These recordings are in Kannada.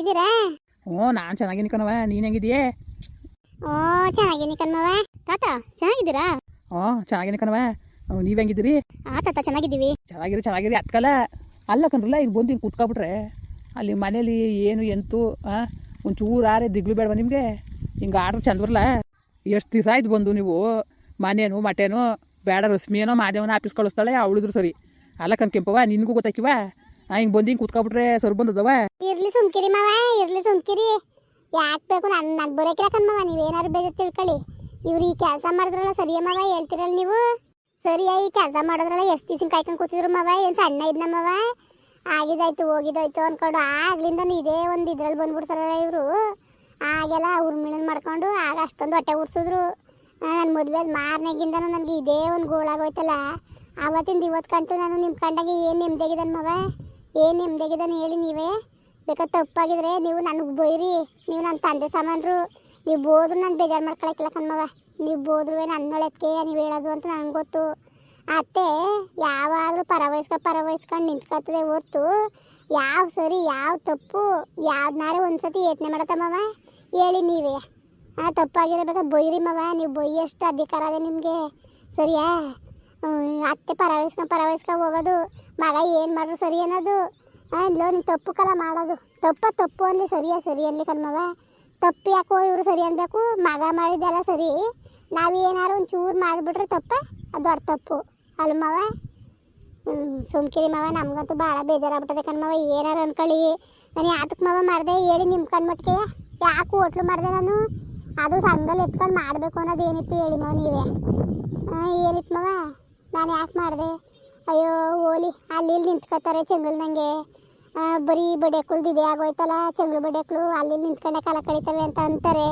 ಚೆನ್ನಾಗಿದ್ದೀರಾ? ಓ ನಾನು ಚೆನ್ನಾಗಿನಿ ಕಣವ ನೀನು ಹೆಂಗಿದೀಯೇ ಓ ಚೆನ್ನಾಗಿನಿ ಕಣ್ಮವ ತಾತ ಚೆನ್ನಾಗಿದ್ದೀರಾ? ಓ ಚೆನ್ನಾಗಿನಿ ಕಣವ ನೀವು ಹೆಂಗಿದ್ದೀರಿ? ಆ ತಾತ ಚೆನ್ನಾಗಿದ್ದೀವಿ. ಚೆನ್ನಾಗಿರಿ ಚೆನ್ನಾಗಿರಿ. ಅತ್ಕಲ್ಲ ಅಲ್ಲ ಕಣ್ರಲ್ಲ ಈಗ ಬಂದು ಹಿಂಗೆ ಕುತ್ಕೊಬಿಟ್ರೆ. ಅಲ್ಲಿ ಮನೇಲಿ ಏನು ಎಂತು ಹಾಂ ಒಂಚೂರು ಆರೆ ದಿಗ್ಲು ಬೇಡವಾ ನಿಮಗೆ? ಹಿಂಗೆ ಆರ್ಡ್ರ್ ಚಂದ ಬರಲ್ಲ ಎಷ್ಟು ದಿವಸ ಆಯ್ತು ಬಂದು ನೀವು? ಮನೇನು ಮಟೇನು ಬೇಡ ರಶ್ಮಿಯೇನೋ ಮಾದೇವನ ಆಫೀಸ್ ಕಳಿಸ್ತಾಳೆ ಅವಳಿದ್ರು ಸರಿ. ಅಲ್ಲ ಕಣ್ ಕೆಂಪವ ನಿನಗೂ ಗೊತ್ತಾಕಿವ ಹಿಂಗೆ ಬಂದು ಕೂತ್ಕೊಬಿಟ್ರೆ ಸರ್ ಬಂದದವ? ಇರ್ಲಿ ಸುಮ್ಕಿರಿ ಮಾವ, ಇರ್ಲಿ ಸುಮ್ಕಿರಿ. ಯಾಕೆ ಬೇಕು ನನ್ನ ನನ್ನ ಬರೋಕಿರ ನೀವ್ ನೀವೇನಾದ್ರು ಬೇಜಾರು ತಿಳ್ಕೊಳ್ಳಿ. ಇವ್ರು ಈ ಕೆಲಸ ಮಾಡಿದ್ರಲ್ಲ ಸರಿಯ ಮಾವ, ಹೇಳ್ತಿರಲ್ಲ ನೀವು? ಸರಿಯಾ ಈ ಕೆಲಸ ಮಾಡಿದ್ರಲ್ಲ ಎಷ್ಟು ದಿವಸ ಕಾಯ್ಕೊಂಡು ಕೂತಿದ್ರು ಮಾವ, ಏನು ಸಣ್ಣ ಇದ್ನ ಮಾವ? ಆಗಿದಾಯ್ತು, ಹೋಗಿದಾಯ್ತು ಅನ್ಕೊಂಡು ಆಗ್ಲಿಂದ ಇದೇ ಒಂದು ಇದ್ರಲ್ಲಿ ಬಂದ್ಬಿಡ್ತಾರಲ್ಲ ಇವರು. ಆಗೆಲ್ಲ ಉರ್ಮಿಳನ್ ಮಾಡ್ಕೊಂಡು ಆಗ ಅಷ್ಟೊಂದು ಹೊಟ್ಟೆ ಉಡ್ಸಿದ್ರು ನನ್ನ ಮದುವೆ ಮಾರನೆಗಿಂದನೂ ನನಗೆ ಇದೇ ಒಂದು ಗೋಳಾಗೋಯ್ತಲ್ಲ. ಅವತ್ತಿಂದ ಇವತ್ತು ಕಂಟು ನಾನು ನಿಮ್ಮ ಕಂಡಾಗ ಏನು ನೆಮ್ಮದಿಯಾಗಿದ್ದಾನೆ ಮವ? ಏನು ನೆಮ್ಮದಿಯಾಗಿದ್ದಾನೆ ಹೇಳಿ ನೀವೇ? ಬೇಕಾದ್ರೆ ತಪ್ಪಾಗಿದ್ರೆ ನೀವು ನನಗೆ ಬೈರಿ. ನೀವು ನನ್ನ ತಂದೆ ಸಾಮಾನ್ರು. ನೀವು ಬೋದ್ರು ನಾನು ಬೇಜಾರು ಮಾಡ್ಕೊಳಕ್ಕಿಲ್ಲ ಕಣ್ಮವ ನೀವು ಬೋದ್ರು ನನ್ನೊಳಕ್ಕೆ ನೀವು ಹೇಳೋದು ಅಂತ ನನಗೆ ಗೊತ್ತು. ಅತ್ತೆ, ಯಾವಾಗಲೂ ಪರವಹಿಸ್ಕೊ ಪರವಹಿಸ್ಕೊಂಡು ನಿಂತ್ಕೊತದೆ ಹೊರ್ತು. ಯಾವ ಸರಿ, ಯಾವ ತಪ್ಪು ಯಾವ್ದನ್ನಾರು ಒಂದ್ಸತಿ ಯೋಚನೆ ಮಾಡತ್ತಮ್ಮವ ಹೇಳಿ ನೀವೇ. ಆ ತಪ್ಪಾಗಿರ್ಬೇಕಾದ್ರೆ ಬೈರಿ ಮವ. ನೀವು ಬೈಯಷ್ಟು ಅಧಿಕಾರ ಅದೇ ನಿಮಗೆ. ಸರಿಯಾ? ಅತ್ತೆ ಪರವಹಿಸ್ಕೊಂಡು ಪರವಹಿಸ್ಕೊಂಡು ಹೋಗೋದು. ಮಗ ಏನು ಮಾಡ್ರು ಸರಿ ಅನ್ನೋದು. ಲೋ ನೀನು ತಪ್ಪು ಕಲ ಮಾಡೋದು. ತಪ್ಪ ತಪ್ಪು ಅನ್ಲಿ ಸರಿಯಾ, ಸರಿ ಅನ್ಲಿ ಕಣ್ಮವ ತಪ್ಪು ಯಾಕೋ ಇವರು ಸರಿ ಅನ್ಬೇಕು. ಮಗ ಮಾಡಿದ್ದೆಲ್ಲ ಸರಿ. ನಾವು ಏನಾರು ಒಂದು ಚೂರು ಮಾಡಿಬಿಟ್ರೆ ತಪ್ಪ? ಅದು ದೊಡ್ಡ ತಪ್ಪು. ಅಲ್ಲ ಮವ ಸುಮ್ಕಿರಿ ಮವ ನಮ್ಗಂತೂ ಭಾಳ ಬೇಜಾರಾಗ್ಬಿಟ್ಟದೆ ಕಣ್ಮವ ಏನಾರು ಅನ್ಕೊಳ್ಳಿ. ನಾನು ಯಾತಕ್ಕೆ ಮವ ಮಾಡಿದೆ ಹೇಳಿ ನಿಮ್ಮ ಕಣ್ಮಟ್ಟಿಗೆ ಯಾಕೆ ಹೋಟ್ಲು ಮಾಡಿದೆ ನಾನು? ಅದು ಸಂಘದಲ್ಲಿ ಎತ್ಕೊಂಡು ಮಾಡಬೇಕು ಅನ್ನೋದು ಏನಿತ್ತು ಹೇಳಿ ಮಾವ ನೀವೇ. ಏನಿತ್ತು ಮಾವ ನಾನು ಯಾಕೆ ಮಾಡಿದೆ. ಅಯ್ಯೋ, ಓಲಿ, ಅಲ್ಲಿ ಇಲ್ಲಿ ನಿಂತ್ಕೋತಾರೆ ನನಗೆ ಬರೀ ಬಡಿಯಕ್ಳದ್ದು ಇದೇ ಆಗೋಯ್ತಲ್ಲ, ಚಂಗ್ಳು ಬಡಿಯಕ್ಳು ಅಲ್ಲಿ ನಿಂತ್ಕೊಂಡೆ ಕಾಲ ಕಳೀತವೆ ಅಂತ ಅಂತಾರೆ.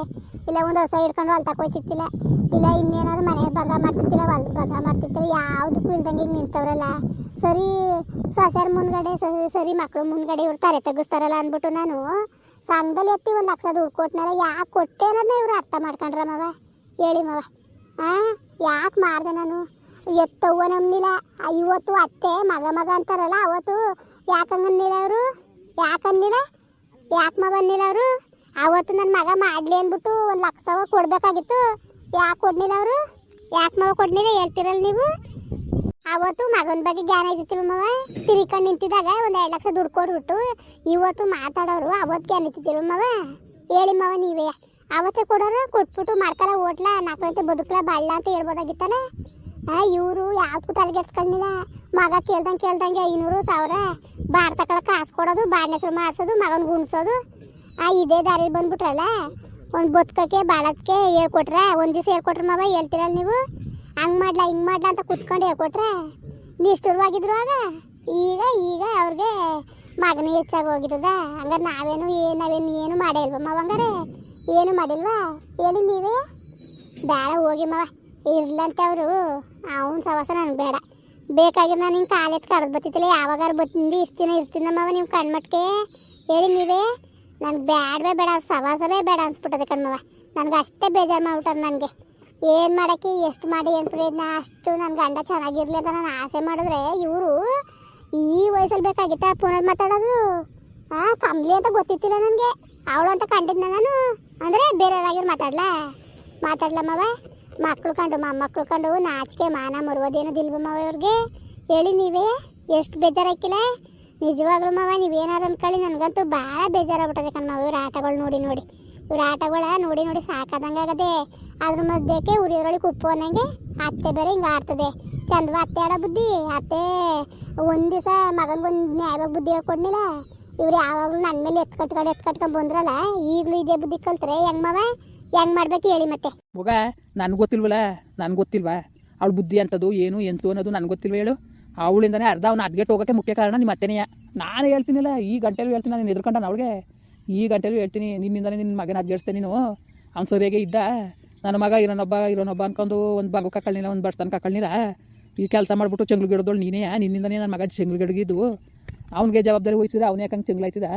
ಇಲ್ಲ, ಒಂದು ಹೊಸ ಹಿಡ್ಕೊಂಡು ಹೊಲ್ ತಗೋಯ್ತಿತ್ತಿಲ್ಲ ಇಲ್ಲ, ಇನ್ನೇನಾದ್ರು ಮನೆ ಬಗ ಮಾಡ್ತಿತ್ತಿಲ್ಲ ಹೊಲ್ ಬಗ ಮಾಡ್ತಿರ್ತಾರೆ ಯಾವುದಕ್ಕೂ ಇಲ್ದಂಗೆ ಹಿಂಗೆ ನಿಂತವ್ರಲ್ಲ. ಸರಿ, ಸೊಸೆಯರ್ ಮುಂದ್ಗಡೆ ಸರಿ ಸರಿ ಮಕ್ಕಳು ಮುಂದ್ಗಡೆ ಇವ್ರು ತಾರೆ ತೆಗಿಸ್ತಾರಲ್ಲ ಅಂದ್ಬಿಟ್ಟು ನಾನು ಸಂಘದಲ್ಲಿ ಎತ್ತಿ ಒಂದು ಲಕ್ಷ ದುಡ್ಡು ಕೊಟ್ಟನಲ್ಲ ಯಾಕೆ ಕೊಟ್ಟೆ ಅನ್ನೋದನ್ನ ಇವ್ರು ಅರ್ಥ ಮಾಡ್ಕೊಂಡ್ರ ಮವ? ಹೇಳಿ ಮವ. ಹಾಂ ಯಾಕೆ ಮಾಡಿದೆ ನಾನು? ಎತ್ತವ್ವ ನಮ್ಮಿಲ್ಲ ಇವತ್ತು ಅತ್ತೆ ಮಗ ಮಗ ಅಂತಾರಲ್ಲ ಅವತ್ತು. ಯಾಕಂಗನ್ನಿಲ್ಲ ಅವರು? ಯಾಕನ್ನಿಲ್ಲ ಯಾಕೆ ಮಗ ಅನ್ನಿಲ್ಲ ಅವರು? ಅವತ್ತು ನನ್ನ ಮಗ ಮಾಡಲಿ ಅಂದ್ಬಿಟ್ಟು ಒಂದು ಲಕ್ಷವ ಕೊಡಬೇಕಾಗಿತ್ತು. ಯಾಕೆ ಕೊಡ್ಲಿಲ್ಲ ಅವರು? ಯಾಕೆ ಮಗ ಕೊಡ್ಲಿಲ್ಲ ಹೇಳ್ತಿರಲ್ಲ ನೀವು? ಅವತ್ತು ಮಗನ ಬಗ್ಗೆ ಜ್ಞಾನ ಇದ್ದಿತ್ತಿಲ್ಲ ಮವ. ತಿರ್ಕೊಂಡು ನಿಂತಿದ್ದಾಗ ಒಂದು ಎರಡು ಲಕ್ಷ ದುಡ್ಡು ಕೊಟ್ಬಿಟ್ಟು ಇವತ್ತು ಮಾತಾಡೋರು ಅವತ್ತು ಜ್ಞಾನ ಇತ್ತಿತ್ತಿಲ್ಲ ಮವ. ಹೇಳಿ ಮವ ನೀವೇ. ಅವತ್ತೇ ಕೊಡೋರು, ಕೊಟ್ಬಿಟ್ಟು ಮಾಡ್ಕಲ್ಲ ಓಟ್ಲ ನಾಲ್ಕು ಬದುಕಲ ಬಾಳ್ಲ ಅಂತ ಹೇಳ್ಬೋದಾಗಿತ್ತಲ್ಲ. ಇವರು ಯಾವ್ದಕ್ಕೂ ತಲೆಗೆಡ್ಸ್ಕೊಳ್ಳಿಲ್ಲ ಮಗ ಕೇಳ್ದಂಗೆ ಕೇಳ್ದಂಗೆ ಐನೂರು ಸಾವಿರ. ಬಾರ್ ತಗೊಳ್ಳೋ ಕಾಸು ಕೊಡೋದು, ಬಾಡ್ನೆ ಹೆಸರು ಮಾಡಿಸೋದು ಮಗನ ಗುಣಿಸೋದು. ಆ, ಇದೇ ದಾರಿ ಬಂದ್ಬಿಟ್ರಲ್ಲ? ಒಂದು ಬದುಕಕ್ಕೆ ಬಾಳದಕ್ಕೆ ಹೇಳ್ಕೊಟ್ರೆ, ಒಂದು ದಿವಸ ಹೇಳ್ಕೊಟ್ರೆ ಮಗ ಹೇಳ್ತೀರಲ್ಲ ನೀವು? ಹಂಗೆ ಮಾಡ್ಲಾ, ಹಿಂಗೆ ಮಾಡ್ಲಾ ಅಂತ ಕುತ್ಕೊಂಡು ಹೇಳ್ಕೊಟ್ರೆ? ನಿಷ್ಠುರವಾಗಿದ್ರು ಆಗ? ಈಗ ಈಗ ಅವ್ರಿಗೆ ಮಗನ ಹೆಚ್ಚಾಗಿ ಹೋಗಿದ್ದದ ಹಂಗಾರೆ ನಾವೇನು ಏನು ನಾವೇನು ಏನು ಮಾಡೇ ಇಲ್ವ ಮವ ಹಂಗಾರೆ? ಏನು ಮಾಡಿಲ್ವಾ ಹೇಳಿ ನೀವೇ? ಬೇಡ, ಹೋಗಿ ಮವ. ಇರ್ಲಂತೆ ಅವರು ಅವನ ಸವಾಸ ನನಗೆ ಬೇಡ. ಬೇಕಾಗಿರೋ ನಾನು ಹಿಂಗೆ ಕಾಲೆತ್ ಕಡ್ದು ಬತ್ತಿತ್ತಿಲ್ಲ, ಯಾವಾಗಾರು ಇಷ್ಟು ದಿನ ಇರ್ತೀನಮ್ಮವ ನೀವು ಕಣ್ಮಟ್ಕೆ. ಹೇಳಿ ನೀವೇ, ನನಗೆ ಬೇಡವೇ ಬೇಡ, ಅವ್ರ ಸವಾಸವೇ ಬೇಡ ಅನ್ಸ್ಬಿಟ್ಟದೆ ಕಣ್ಮವ. ನನಗೆ ಅಷ್ಟೇ ಬೇಜಾರು ಮಾಡ್ಬಿಟ್ಟಾರೆ ನನಗೆ. ಏನು ಮಾಡೋಕ್ಕೆ, ಎಷ್ಟು ಮಾಡಿ ಏನು ಪ್ರಯತ್ನ ಅಷ್ಟು ನನ್ನ ಗಂಡ ಚೆನ್ನಾಗಿರಲಿ ಅಂತ ನಾನು ಆಸೆ ಮಾಡಿದ್ರೆ ಇವರು ಈ ವಯಸ್ಸಲ್ಲಿ ಬೇಕಾಗಿತ್ತ ಫೋನಲ್ಲಿ ಮಾತಾಡೋದು? ಹಾಂ ಕಮ್ಲಿ ಅಂತ ಗೊತ್ತಿತ್ತಿಲ್ಲ ನನಗೆ. ಅವಳು ಅಂತ ಕಂಡಿದ್ನ ನಾನು. ಅಂದರೆ ಬೇರೆಯವರಾಗಿರು ಮಾತಾಡ್ಲಾ? ಮಾತಾಡ್ಲಮ್ಮವ ಮಕ್ಳು ಕಂಡು ಮೊಮ್ಮಕ್ಕಳು ಕಂಡು ನಾಚಿಕೆ, ಮಾನ ಮರುವುದೇನು ದಿಲ್ಬಮ್ಮವ ಇವ್ರಿಗೆ? ಹೇಳಿ ನೀವೇ, ಎಷ್ಟು ಬೇಜಾರಾಕಿಲ್ಲ ನಿಜವಾಗ್ಲೂ ಮಾವ ನೀವೇನಾರು ಅನ್ಕೊಳ್ಳಿ ನನಗಂತೂ ಭಾಳ ಬೇಜಾರಾಗ್ಬಿಟ್ಟದೆ ಕಣ್ಮ ಇವ್ರ ಆಟಗಳು ನೋಡಿ ನೋಡಿ. ಇವ್ರ ಆಟಗಳ ನೋಡಿ ನೋಡಿ ಸಾಕಾದಂಗೆ ಆಗದೆ, ಅದ್ರ ಮಧ್ಯಕ್ಕೆ ಉರಿಯೋದ್ರೊಳಗೆ ಉಪ್ಪು ಅನ್ನಂಗೆ ಅತ್ತೆ ಬೇರೆ ಹಿಂಗೆ ಆಡ್ತದೆ. ಚಂದವ ಅತ್ತೆ ಆಡೋ ಬುದ್ಧಿ, ಅತ್ತೆ ಒಂದು ದಿವಸ ಮಗನಿಗೊಂದು ನ್ಯಾಯವಾಗಿ ಬುದ್ಧಿ ಹೇಳ್ಕೊಡ್ಲಿಲ್ಲ ಇವ್ರು ಯಾವಾಗಲೂ ನನ್ನ ಮೇಲೆ ಎತ್ಕಟ್ಕೊಂಡು ಎತ್ಕಟ್ಕೊಂಡು ಎತ್ ಕಟ್ಕೊಂಡು ಬಂದ್ರಲ್ಲ, ಈಗಲೂ ಇದೇ ಬುದ್ಧಿ ಕಲ್ತ್ರೆ ಹೆಂಗ್ ಮಾವ? ಹೆಂಗ್ ಮಾಡ್ಬೇಕು ಹೇಳಿ ಮತ್ತೆ. ಮಗ, ನನಗೆ ಗೊತ್ತಿಲ್ವಲ್ಲ ನನಗೆ ಗೊತ್ತಿಲ್ವಾ? ಅವಳು ಬುದ್ಧಿ ಅಂತದು ಏನು ಎಂತು ಅನ್ನೋದು ನನಗೆ ಗೊತ್ತಿಲ್ವ ಹೇಳು? ಅವಳಿಂದನೇ ಅರ್ಧ ಅವ್ನ ಅದ್ಗೆಟ್ ಹೋಗೋಕ್ಕೆ ಮುಖ್ಯ ಕಾರಣ ನಿಮ್ಮ ಅತ್ತೆನೆಯ ನಾನು ಹೇಳ್ತೀನಿಲ್ಲ, ಈ ಗಂಟೆಲೂ ಹೇಳ್ತೀನಿ ನಾನು ಎದ್ಕೊಂಡ ಅವಳಿಗೆ. ಈ ಗಂಟೆಲೂ ಹೇಳ್ತೀನಿ, ನಿನ್ನಿಂದನೇ ನಿನ್ನ ಮಗನ ಅದ್ಗೆಡ್ಸ್ತೆ ನೀನು. ಅವ್ನು ಸರಿಯಾಗೆ ಇದ್ದ. ನನ್ನ ಮಗ ಇರೋನೊಬ್ಬ ಇರೋನೊಬ್ಬ ಅನ್ಕೊಂಡು ಒಂದು ಬಂಗು ಕಕ್ಕಳ್ನಿಲ್ಲ ಒಂದು ಬರ್ತಾನೆ ಕಕ್ಕಳ್ನಿಲ್ಲ ಈ ಕೆಲಸ ಮಾಡಿಬಿಟ್ಟು ಚೆಂಗ್ಳು ಗಿಡದೋಳು ನೀನೇ, ನಿನ್ನಿಂದನೇ ನನ್ನ ಮಗ ಚೆಂಗ್ಳು ಗಿಡಗಿದ್ದು ಅವ್ನಿಗೆ ಜವಾಬ್ದಾರಿ ವಹಿಸಿದ್ರೆ ಅವನೇ ಯಾಕಂಗೆ ಚೆಂಗ್ಲಾಯ್ತಿದ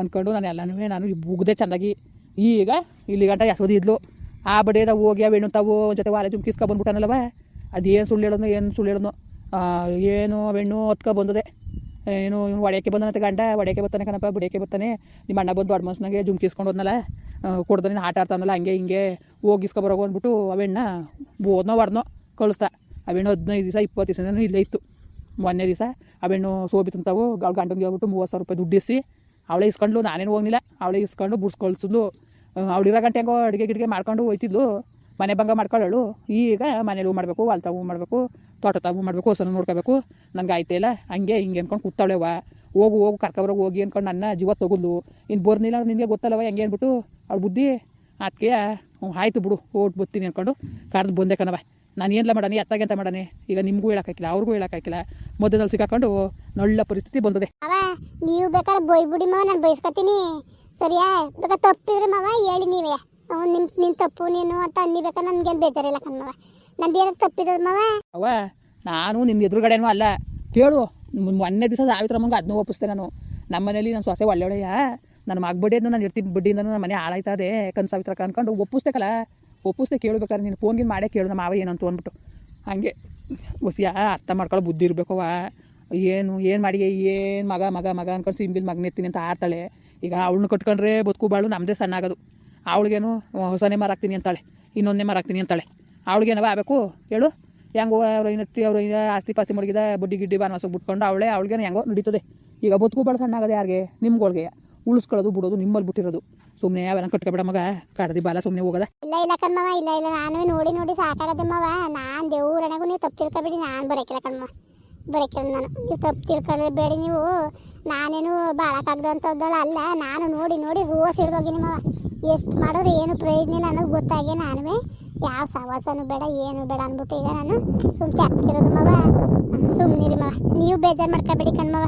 ಅನ್ಕೊಂಡು ನಾನು ಎಲ್ಲನೂ ನಾನು ಬುಗ್ದೆ ಚೆಂದಾಗಿ ಈಗ ಇಲ್ಲಿ ಗಂಟ ಇದ್ಲು ಆ ಬಡಿಯದ ಹೋಗಿ, ಆ ವೇಣು ತಾವು ಜೊತೆ ವಾಲೆ ಜುಮ್ಕಿಸ್ಕೊ ಬಂದ್ಬಿಟ್ಟನಲ್ಲವ. ಅದೇನು ಸುಳ್ಳು ಹೇಳೋದು ಏನು ಸುಳ್ಳು ಹೇಳೋದು ಏನು ಅವೆಣ್ಣು ಹೊತ್ಕೊ ಬಂದದೆ. ಏನು ಇವ್ನು ಒಡೆಯಕ್ಕೆ ಬಂದನಂತ ಗಂಡ, ಒಡೆಯಕ್ಕೆ ಬರ್ತಾನೆ ಕಣಪ್ಪ, ಬಿಡಿಯಕ್ಕೆ ಬರ್ತಾನೆ. ನಿಮ್ಮ ಅಣ್ಣ ಬಂದು ದೊಡ್ಡ ಮನಸ್ಸಿನಾಗೆ ಜುಮ್ಕಿಸ್ಕೊಂಡು ಹೋದ್ನಲ್ಲ. ಕೊಡ್ದಾನೆ ಆಟ ಆಡ್ತಾನಲ್ಲ, ಹಂಗೆ ಹಿಂಗೆ ಹೋಗಿಸ್ಕೊ ಬರೋಗು ಅಂದ್ಬಿಟ್ಟು ಅವೆಣ್ಣ ಓದ್ನೋ ಹೊಡ್ನೋ ಕಳಿಸ್ತಾ. ಅವೆಣ್ಣು ಹದಿನೈದು ದಿವಸ, ಇಪ್ಪತ್ತು ದಿವಸನೂ ಇಲ್ಲೇ ಇತ್ತು. ಮೊನ್ನೆ ದಿವಸ ಅವೆಣ್ಣು ಸೋಬಿ ತಂತಾವು ಅವ್ಳ ಗಂಟಂಗೆ ಹೇಳ್ಬಿಟ್ಟು ಮೂವತ್ತು ಸಾವಿರ ರೂಪಾಯಿ ದುಡ್ಡು ಇಸಿ ಅವಳೇ ಇಸ್ಕೊಂಡ್ಲು, ನಾನೇನು ಹೋಗ್ಲಿಲ್ಲ. ಅವಳೇ ಇಸ್ಕೊಂಡು ಬುಡ್ಸ್ಕೊಳ್ಸಿದ್ಲು ಅವಳಿರೋ ಗಂಟೆ ಹೆಂಗೋ ಅಡುಗೆ ಗಿಡಿಗೆ ಮಾಡ್ಕೊಂಡು ಹೋಯ್ತಿದ್ಲು. ಮನೆ ಭಂಗ ಮಾಡ್ಕೊಳ್ಳೋಳು. ಈಗ ಮನೇಲಿ ಹೂ ಮಾಡಬೇಕು ಹೊಲ್ತಾಗ ಹೂ ಮಾಡಬೇಕು ತೋಟ ತಾವು ಮಾಡಬೇಕು, ಹೊಸನ ನೋಡ್ಕೋಬೇಕು. ನನಗೆ ಆಯ್ತಾ ಇಲ್ಲ. ಹಂಗೆ ಹಿಂಗೆ ಅಂದ್ಕೊಂಡು ಕೂತಾಳೆವ ಹೋಗು ಹೋಗು ಕರ್ಕೊಬರೋಗಿ ಹೋಗಿ ಅನ್ಕೊಂಡು ನನ್ನ ಜೀವ ತೊಗೊಂಡು ಇನ್ನು ಬರ್ನಿಲ್ಲ ನಿನಗೆ ಗೊತ್ತಲ್ಲವ ಹೆಂಗೆ ಅಂದ್ಬಿಟ್ಟು. ಅವಳು ಬುದ್ಧಿ ಅದಕ್ಕೆ ಆಯ್ತು ಬಿಡು ಓಟ್ ಬರ್ತೀನಿ ಅಂದ್ಕೊಂಡು ಕಾಡ್ದು ಬಂದೆ ಕಣವ ನಾನು ಏನಿಲ್ಲ ಮಾಡಾನೆ ಎತ್ತಾಗೆ ಅಂತ ಮಾಡಾನೆ ಈಗ ನಿಮಗೂ ಹೇಳೋಕ್ಕಾಗಿಲ್ಲ ಅವ್ರಿಗೂ ಹೇಳೋಕ್ಕಾಗಿಲ್ಲ ಮಧ್ಯದಲ್ಲಿ ಸಿಕ್ಕಾಕೊಂಡು ನೊಳ್ಳ ಪರಿಸ್ಥಿತಿ ಬಂದದೆ. ಅವ ನೀವು ಬೇಕಾದ್ರೆ ಬೈಬಿಡಿ ಮಾವ ನಾನು ಬಯಸ್ಕೊತೀನಿ ಸರಿಯಾ? ಬೇಕಾದ್ರೆ ತಪ್ಪಿದ್ರೆ ಮಾವ ಹೇಳಿ ನೀವೇ. ಅವ್ನು ನಿಮ್ ನಿನ್ ತಪ್ಪು ನೀನು ಅಂತ ಅನ್ನಿಬೇಕಾದ್ರೆ ನನ್ಗೇನು ಬೇಜಾರಿಲ್ಲ ಕಣ್ಮವ ನಂದು ಏನಾದ್ರು ತಪ್ಪಿದದ ಮಾವ? ಅವ ನಾನು ನಿಮ್ಮ ಎದುರುಗಡೆನೂ ಅಲ್ಲ. ಕೇಳು ಮೊನ್ನೆ- ದಿವಸ ಸಾವಿತ್ರಮ್ಮಂಗೆ ಅದನ್ನೂ ಒಪ್ಪಿಸ್ತೇನೆ ನಾನು. ನಮ್ಮ ಮನೇಲಿ ನನ್ನ ಸೊಸೆ ಒಳ್ಳೆಯ ನನ್ನ ಮಗ ಬಡ್ಡಿಯನ್ನು ನಾನು ಇರ್ತೀನಿ ಬಡ್ಡಿಯಿಂದ ನಮ್ಮ ಮನೆ ಹಾಳಾಯ್ತದೆ ಕನ್ ಸಾವಿತ್ರ ಅನ್ಕೊಂಡು ಒಪ್ಪಿಸ್ಬೇಕಲ್ಲ ಒಪ್ಪಿಸ್ದೆ ಕೇಳಬೇಕಾದ್ರೆ ನೀನು ಫೋನ್ಗಿನ್ ಮಾಡೇ ಕೇಳು, ನಮ್ಮ ಮಾವ ಏನಂತ ಅಂದ್ಬಿಟ್ಟು. ಹಾಗೆ ಹೊಸಿಯ ಅರ್ಥ ಮಾಡ್ಕೊಳ್ಳೋ ಬುದ್ಧಿ ಇರಬೇಕವ ಏನು ಏನು ಮಾಡಿ, ಏನು ಮಗ ಮಗ ಮಗ ಅನ್ಕೊಂಡು ಸಿಂಬಿಲ್ ಮಗನ ಎತ್ತೀನಿ ಅಂತ ಆಡ್ತಾಳೆ. ಈಗ ಅವಳನ್ನ ಕಟ್ಕೊಂಡ್ರೆ ಬದುಕು ಬಾಳು ನಮ್ಮದೇ ಸಣ್ಣ ಆಗೋದು ಅವಳಿಗೇನು ಹೊಸನೇ ಮಾರಾಕ್ತೀನಿ ಅಂತಾಳೆ. ಇನ್ನೊಂದನೇ ಮಾರಾಕ್ತೀನಿ ಅಂತಾಳೆ. ಅವಳಿಗೇನವ ಆಗಬೇಕು? ಹೇಳು. ಹೆಂಗೋ ಅವ್ರು ಇನ್ನಟ್ಟಿ ಅವ್ರು ಆಸ್ತಿ ಪಾಸ್ತಿ ಮಡಗಿದ ಬಡ್ಡಿ ಗಿಡ್ಡಿ ಬಾನವಾಸ ಬಿಟ್ಕೊಂಡು ಅವಳೇ, ಅವಳಿಗೇನು ಹೆಂಗೋ ನಡೀತದೆ. ಈಗ ಬದುಕು ಬಾಳು ಸಣ್ಣ ಆಗದೆ ಯಾರಿಗೆ? ನಿಮ್ಗಳಿಗೆ. ಉಳಿಸ್ಕೊಳ್ಳೋದು, ಬಿಡೋದು, ನಿಮ್ಮಲ್ಲಿ ಬಿಟ್ಟಿರೋದು. ಸುಮ್ಮನೆ ಅವೆಲ್ಲ ಕಟ್ಕೊಬೇಡ ಮಗ. ಕಡ್ದಿ ಬಾಲ ಸುಮ್ಮನೆ ಹೋಗದ. ಇಲ್ಲ ಇಲ್ಲ ಕಣ್ಮವ ಇಲ್ಲ ಇಲ್ಲ. ನಾನು ನೋಡಿ ನೋಡಿ ಸಾಕಾಗದೆ ಮಾವ. ನಾನು ದೇವ್ರಣೆಗೂ ನೀವು ತಪ್ಪು ತಿಳ್ಕೊಬೇಡಿ. ನಾನು ಬರೋಕಿಲ್ಲ ಕಣ್ಮ ಬರೋಕಿಲ್ಲ ನಾನು. ನೀವು ತಪ್ಪು ತಿಳ್ಕೊಳ್ಬೇಡಿ ನೀವು. ನಾನೇನು ಬಾಳಕ್ಕಾಗ್ದಂಥದ್ದಳ ಅಲ್ಲ. ನಾನು ನೋಡಿ ನೋಡಿ ರೋಸ್ ಹಿಡ್ದೋಗಿನಿ ಮಾವ. ಎಷ್ಟು ಮಾಡೋರು ಏನು ಪ್ರಯೋಜನ ಇಲ್ಲ ಅನ್ನೋದು ಗೊತ್ತಾಗಿ ನಾನು ಯಾವ ಸವಾಸನೂ ಬೇಡ ಏನು ಬೇಡ ಅಂದ್ಬಿಟ್ಟು ಈಗ ನಾನು ಸುಮ್ಮನೆ ಹಾಕ್ತಿರೋದು ಮಾವ. ಸುಮ್ಮನಿರಿ ಮಾವ. ನೀವು ಬೇಜಾರು ಮಾಡ್ಕೋಬೇಡಿ ಕಣ್ಮವ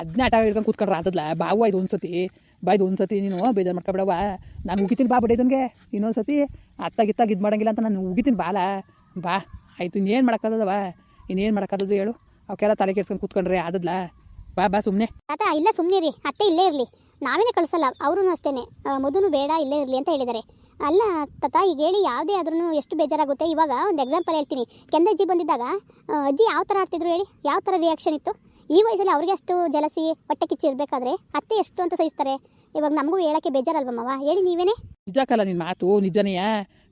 ಅದನ್ನ ಆಟ ಹಿಡ್ಕೊಂಡು ಕೂತ್ಕೊಂಡ್ರೆ ಆತದ್ಲ ಬಾವು ಆಯ್ತು ಒಂದ್ಸತಿ. ಬಾಯ್ದು ಒಂದ್ಸತಿ ನೀನು, ಬೇಜಾರು ಮಾಡ್ಕೊಬಿಡವ ನಾನು ಉಗಿತೀನಿ ಬಾ ಬಡಿದನ್ಗೆ ಇನ್ನೊಂದು ಸತಿ ಅತ್ತಾಗಿತ್ತಾಗ ಇದು ಮಾಡಂಗಿಲ್ಲ ಅಂತ ನಾನು ಉಗಿತೀನಿ ಬಾಲ. ಬಾ, ಆಯ್ತು, ಇನ್ನೇನು ಮಾಡೋಕ್ಕಾಗದವ ಇನ್ನೇನು ಮಾಡೋಕ್ಕಾಗದು ಹೇಳು. ಅವಕ್ಕೆಲ್ಲ ತಲೆ ಕೆಡ್ಸ್ಕೊಂಡು ಕೂತ್ಕೊಂಡ್ರೆ ಆದದ್ಲ. ಬಾ ಬಾ ಸುಮ್ಮನೆ ತಾತ ಇಲ್ಲ ಸುಮ್ಮನೆ ರೀ ಅತ್ತೆ ಇಲ್ಲೇ ಇರಲಿ. ನಾವೇನೇ ಕಳಿಸಲ್ಲ ಅವರು ಅಷ್ಟೇ ಮೊದಲು ಬೇಡ, ಇಲ್ಲೇ ಇರಲಿ ಅಂತ ಹೇಳಿದ್ದಾರೆ ಅಲ್ಲ, ತಾತ, ಈಗ ಹೇಳಿ ಯಾವುದೇ ಆದ್ರೂ ಎಷ್ಟು ಬೇಜಾರಾಗುತ್ತೆ? ಇವಾಗ ಒಂದು ಎಕ್ಸಾಂಪಲ್ ಹೇಳ್ತೀನಿ. ಕೆಂದ ಅಜ್ಜಿ ಬಂದಿದ್ದಾಗ ಅಜ್ಜಿ ಯಾವ ಥರ ಆಡ್ತಿದ್ರು ಹೇಳಿ? ಯಾವ ಥರ ರಿಯಾಕ್ಷನ್ ಇತ್ತು? ಈ ವಯಸ್ಸಲ್ಲಿ ಅವ್ರಿಗೆ ಅಷ್ಟು ಜಲಸಿ, ಹೊಟ್ಟೆ ಕಿಚ್ಚಿ ಇರಬೇಕಾದ್ರೆ ಅತ್ತೆ ಎಷ್ಟು ಅಂತ ಸಹಿಸ್ತಾರೆ? ಇವಾಗ ನಮಗೂ ಹೇಳೋಕ್ಕೆ ಬೇಜಾರಲ್ವಮ್ಮವ ಹೇಳಿ ನೀವೇನೇ? ನಿಜಕ್ಕಲ್ಲ ನಿನ್ನ ಮಾತು? ನಿಜನೆಯ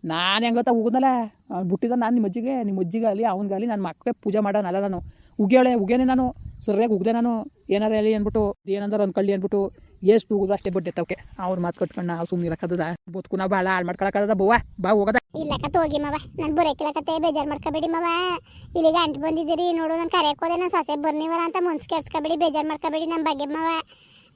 ನಾನು ಹೆಂಗತ್ತ ಹೋಗುದಲ್ಲ ಬಿಟ್ಟಿದ್ದ ನಾನು ನಿಮ್ಮ ಅಜ್ಜಿಗೆ ನಿಮ್ಮ ಅಜ್ಜಿಗಾಗಲಿ ಅವನಿಗಾಗಲಿ ನನ್ನ ಮಕ್ಕಳೇ ಪೂಜೆ ಮಾಡೋನಲ್ಲ ನಾನು. ಉಗಿಯೋಳೆ ಉಗೇನೆ ನಾನು. ಸರಿಯಾಗಿ ಉಗ್ದೆ ನಾನು. ಏನಾರ ಹೇಳಿ ಅಂದ್ಬಿಟ್ಟು ಏನಂದ್ರೆ ಕಳ್ಳಿ ಅಂದ್ಬಿಟ್ಟು ಎಷ್ಟು ಉಗಿದ್ರು ಅಷ್ಟೇ ಬಡ್ಡೆ ತವಕೆ ಅವ್ರ ಮಾತು ಕಟ್ಕೊಂಡು ನಾವು ಸುಮ್ಮನೆ ಇರಕ್ಕದ ಬದುಕುನ ಭಾಳ ಹಾಳು ಮಾಡ್ಕೊಳಕ್ಕದ ಬವ್ವ. ಬಾ ಹೋಗದ. ಇಲ್ಲ ಕತ್ ಹೋಗಿ ಮವ. ನಾನು ಬರೋಕಿಲ್ಲ ಕತೆ ಬೇಜಾರು ಮಾಡ್ಕೊಬೇಡಿ ಮವ. ಇಲ್ಲಿಗೆ ಅಂಟು ಬಂದಿದ್ದೀರಿ ನೋಡು ನಾನು ಕರೆಯಕ್ಕೆ ಹೋದೆ ನಾನು ಸೊಸೆ ಬರ್ನಿವರ ಅಂತ ಮುನ್ಸ್ ಕೆಡ್ಸ್ಕೊಬೇಡಿ ಬೇಜಾರು ಮಾಡ್ಕೋಬೇಡಿ ನಮ್ಮ ಬಗ್ಗೆ ಮವ.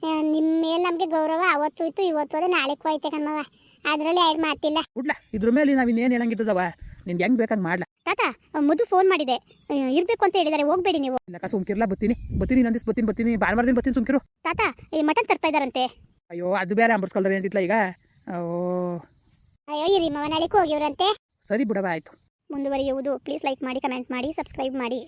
ನಿಮ್ಮ ಮೇಲೆ ನಮಗೆ ಗೌರವ ಅವತ್ತು ಇತ್ತು ಇವತ್ತು ಹೋದೆ ನಾಳೆ ಹೋಯ್ತೆ ಕಣ್ಮವ ಅದರಲ್ಲಿ ಎರಡು ಮಾತಿಲ್ಲ ಉಡ್ಲ ಇದ್ರ ಮೇಲೆ ನಾವು ಇನ್ನೇನು ಹೇಳಂಗಿದ್ದದವ? ನಿನ್ಗೆ ಹೆಂಗ್ ಬೇಕಂಗೆ ಮಾಡ್ಲಾ? ತಾತ ಮಧು ಫೋನ್ ಮಾಡಿದೆ. ಇರಬೇಕು ಅಂತ ಹೇಳಿದ್ದಾರೆ ಹೋಗ್ಬೇಡಿ ನೀವು. ಇಲ್ಲಕ್ಕ ಸುಮ್ಕಿರ್ಲ ಬತ್ತೀನಿ. ಬತ್ತೀನಿ ನಂದಿಸ್ ಬತ್ತೀನಿ ಬತ್ತೀನಿ. ಭಾನುವಾರ ದಿನ ಬತ್ತೀನಿ ಸುಮ್ಕಿರು. ತಾತ ಈ ಮಟನ್ ತರ್ತಾ ಇದಾರಂತೆ. ಅಯ್ಯೋ ಅದು ಬೇರೆ ಅಂಬರ್ಸ್ಕೊಳ್ತಾರೆ ಅಂತಿತ್ಲ ಈಗ. ಓ. ಅಯ್ಯೋ ಇರಿ ಮವ ನಾಳೆಗೆ ಹೋಗಿವ್ರಂತೆ ಸರಿ ಬಿಡವ ಆಯ್ತು. ಮುಂದುವರಿಯುವುದು. ಪ್ಲೀಸ್ ಲೈಕ್ ಮಾಡಿ ಕಮೆಂಟ್ ಮಾಡಿ ಸಬ್ಸ್ಕ್ರೈಬ್ ಮಾಡಿ.